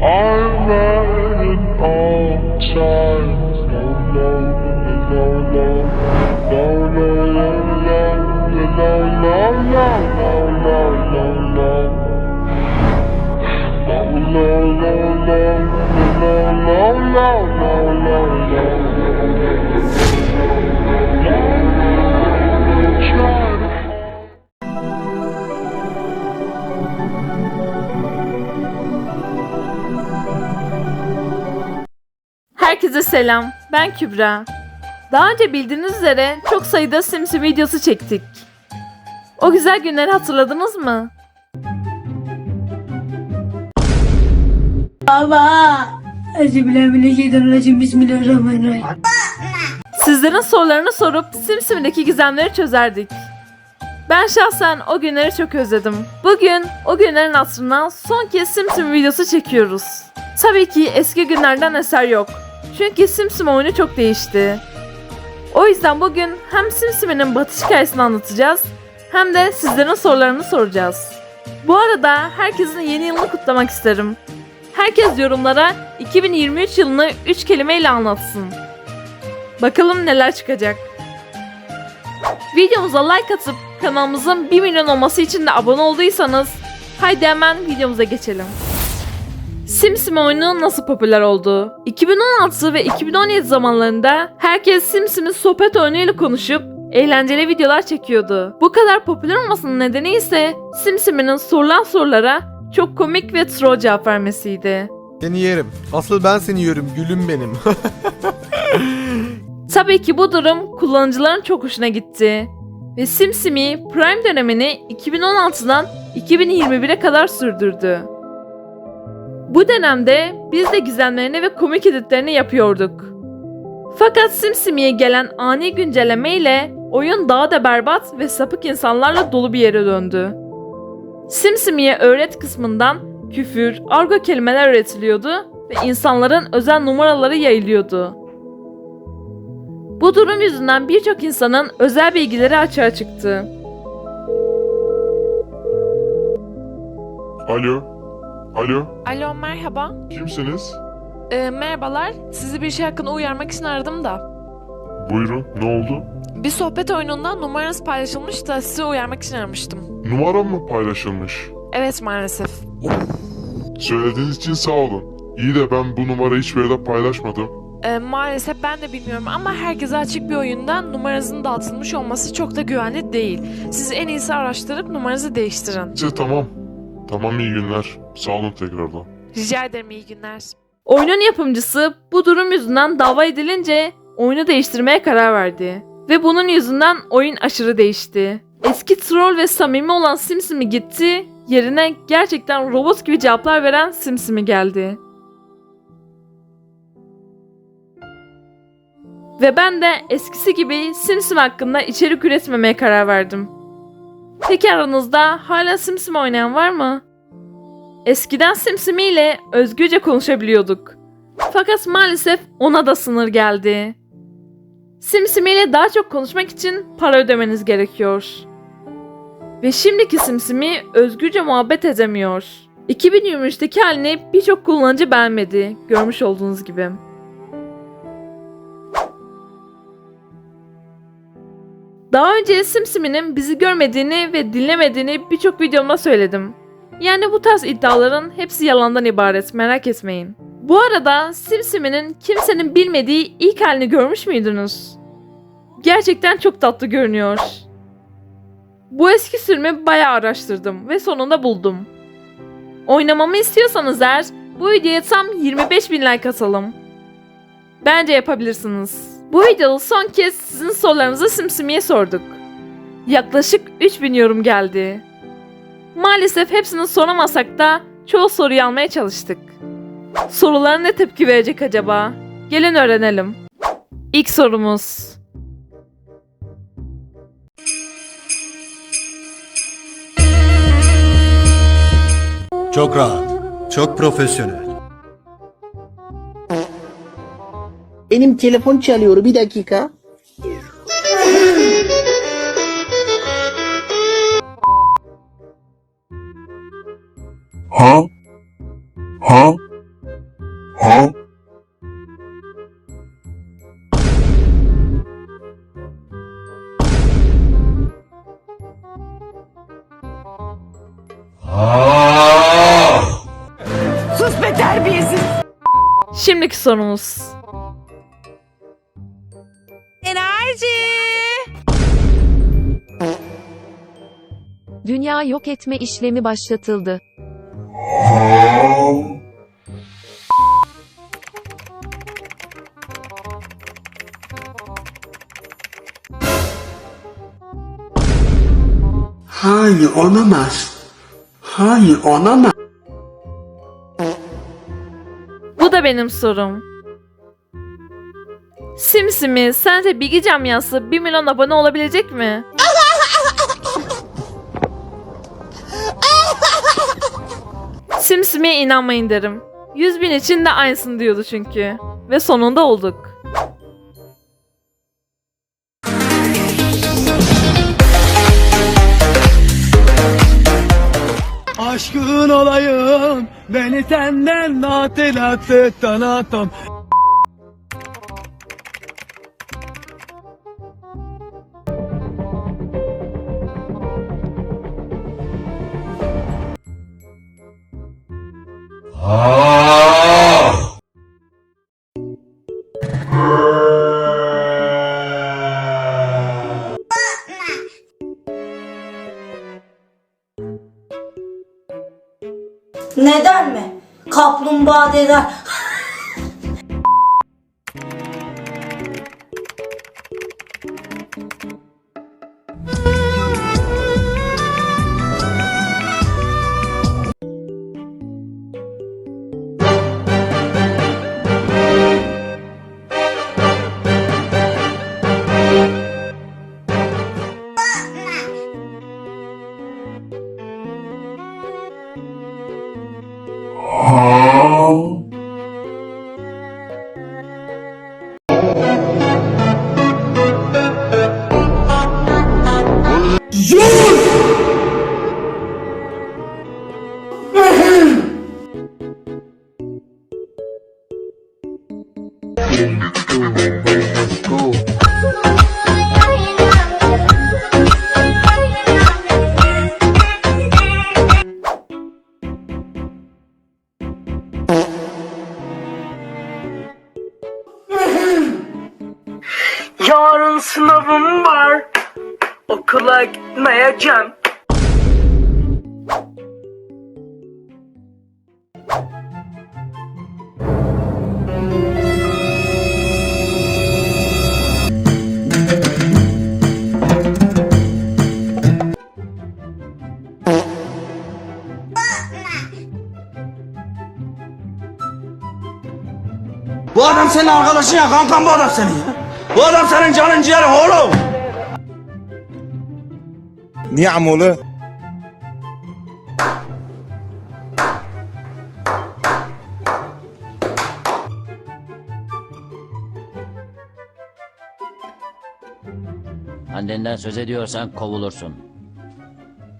All Herkese selam. Ben Kübra. Daha önce bildiğiniz üzere çok sayıda Simsi videosu çektik. O güzel günleri hatırladınız mı? Baba. Euzubillahimineşşeytanirracim. Bismillahirrahmanirrahim. Sizlerin sorularını sorup Simsim'deki gizemleri çözerdik. Ben şahsen o günleri çok özledim. Bugün o günlerin hatırına son kez Simsim videosu çekiyoruz. Tabii ki eski günlerden eser yok. Çünkü Simsim oyunu çok değişti. O yüzden bugün hem Simsim'in batış hikayesini anlatacağız hem de sizlerin sorularını soracağız. Bu arada herkesin yeni yılını kutlamak isterim. Herkes yorumlara 2023 yılını 3 kelimeyle anlatsın. Bakalım neler çıkacak. Videomuza like atıp kanalımızın 1 milyon olması için de abone olduysanız haydi hemen videomuza geçelim. Simsim oyunu nasıl popüler oldu? 2016 ve 2017 zamanlarında herkes Simsim'in sohbet oyunuyla konuşup eğlenceli videolar çekiyordu. Bu kadar popüler olmasının nedeni ise Simsim'in sorulan sorulara çok komik ve troll cevap vermesiydi. Seni yerim. Asıl ben seni yiyorum gülüm benim. Tabii ki bu durum kullanıcıların çok hoşuna gitti. Ve SimSimi Prime dönemini 2016'dan 2021'e kadar sürdürdü. Bu dönemde biz de gizemlerini ve komik editlerini yapıyorduk. Fakat SimSimi'ye gelen ani güncelleme ile oyun daha da berbat ve sapık insanlarla dolu bir yere döndü. SimSimi'ye öğret kısmından küfür, argo kelimeler öğretiliyordu ve insanların özel numaraları yayılıyordu. Bu durum yüzünden birçok insanın özel bilgileri açığa çıktı. Alo, alo, Alo merhaba. kimsiniz? Ee, merhabalar. Sizi bir şey hakkında uyarmak için aradım da. Buyurun, ne oldu? Bir sohbet oyununda numaranız paylaşılmış da sizi uyarmak için aramıştım. Numaram mı paylaşılmış? Evet maalesef. Söylediğiniz için sağ olun. İyi de ben bu numarayı hiçbir yerde paylaşmadım. Ee, maalesef ben de bilmiyorum ama herkese açık bir oyunda numaranızın dağıtılmış olması çok da güvenli değil. Siz en iyisi araştırıp numaranızı değiştirin. Neyse tamam. Tamam iyi günler. Sağ olun tekrardan. Rica ederim iyi günler. Oyunun yapımcısı bu durum yüzünden dava edilince oyunu değiştirmeye karar verdi. Ve bunun yüzünden oyun aşırı değişti. Eski troll ve samimi olan Simsimi gitti, yerine gerçekten robot gibi cevaplar veren Simsimi geldi. Ve ben de eskisi gibi Simsim hakkında içerik üretmemeye karar verdim. Peki aranızda hala Simsim oynayan var mı? Eskiden Simsimi ile özgürce konuşabiliyorduk. Fakat maalesef ona da sınır geldi. Simsimi ile daha çok konuşmak için para ödemeniz gerekiyor. Ve şimdiki Simsimi özgürce muhabbet edemiyor. 2023'teki halini birçok kullanıcı beğenmedi, görmüş olduğunuz gibi. Daha önce Simsimi'nin bizi görmediğini ve dinlemediğini birçok videomda söyledim. Yani bu tarz iddiaların hepsi yalandan ibaret merak etmeyin. Bu arada Simsimi'nin kimsenin bilmediği ilk halini görmüş müydünüz? Gerçekten çok tatlı görünüyor. Bu eski sürümü bayağı araştırdım ve sonunda buldum. Oynamamı istiyorsanız eğer bu videoya tam 25 bin like atalım. Bence yapabilirsiniz. Bu videoda son kez sizin sorularınızı Simsimi'ye sorduk. Yaklaşık 3000 yorum geldi. Maalesef hepsini soramasak da çoğu soruyu almaya çalıştık. Sorulara ne tepki verecek acaba? Gelin öğrenelim. İlk sorumuz. Çok rahat, çok profesyonel. Benim telefon çalıyor bir dakika. Ha? Ha? Şimdiki sorumuz. Dünya yok etme işlemi başlatıldı. Hayır olamaz. Hayır olamaz. Bu da benim sorum. Simsimi sence bilgi camiası 1 milyon abone olabilecek mi? Simsimi'ye inanmayın derim. 100 bin için de aynısını diyordu çünkü. Ve sonunda olduk. Aşkın olayım beni senden hatırlattı tanıtım. Neden mi? Kaplumbağa deder. Sınavım var. Okula gitmeyeceğim. Bu adam senin arkadaşın ya kankam bu adam senin ya. Bu adam senin canın ciğerin oğlum. Niye amolu? Annenden söz ediyorsan kovulursun.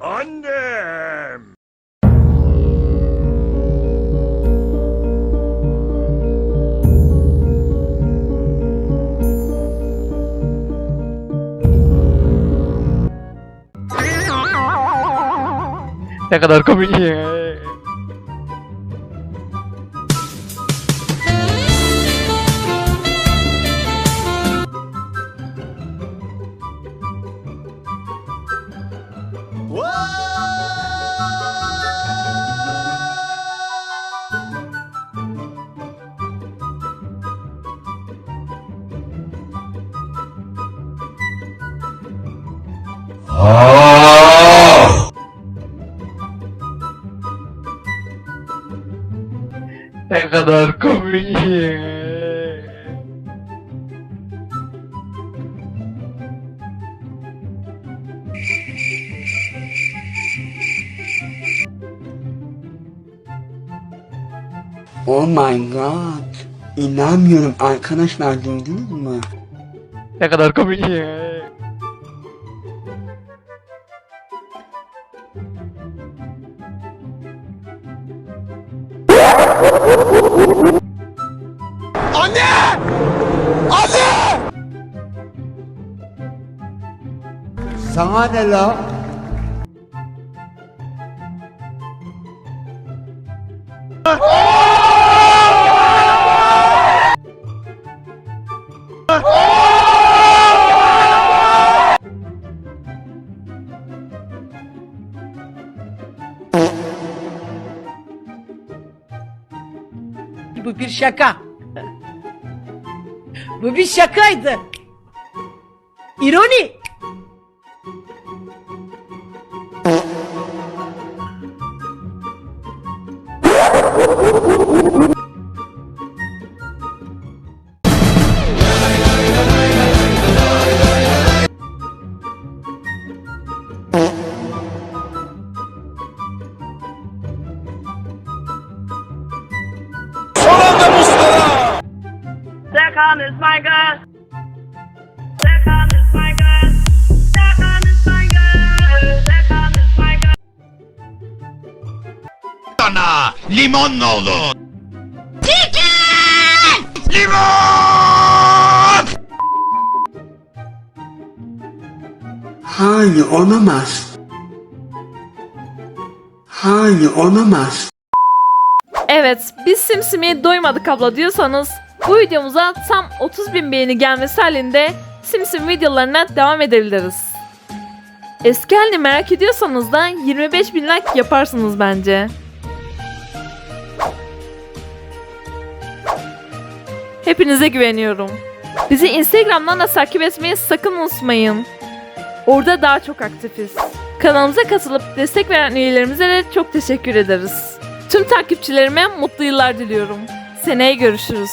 Annem! Ne kadar komik ya. Kadar komik. Oh my god. İnanmıyorum arkadaşlar duydunuz mu? Ne kadar komik Hadi! Sana ne la? Bu bir şaka. Bu bir şakaydı. İroni. Ana limon ne olur? Hayır olamaz. Hayır olamaz. Evet, biz Simsimi'ye doymadık abla diyorsanız bu videomuza tam 30 bin beğeni gelmesi halinde Simsim videolarına devam edebiliriz. Eski halini merak ediyorsanız da 25 bin like yaparsınız bence. Hepinize güveniyorum. Bizi Instagram'dan da takip etmeyi sakın unutmayın. Orada daha çok aktifiz. Kanalımıza katılıp destek veren üyelerimize de çok teşekkür ederiz. Tüm takipçilerime mutlu yıllar diliyorum. Seneye görüşürüz.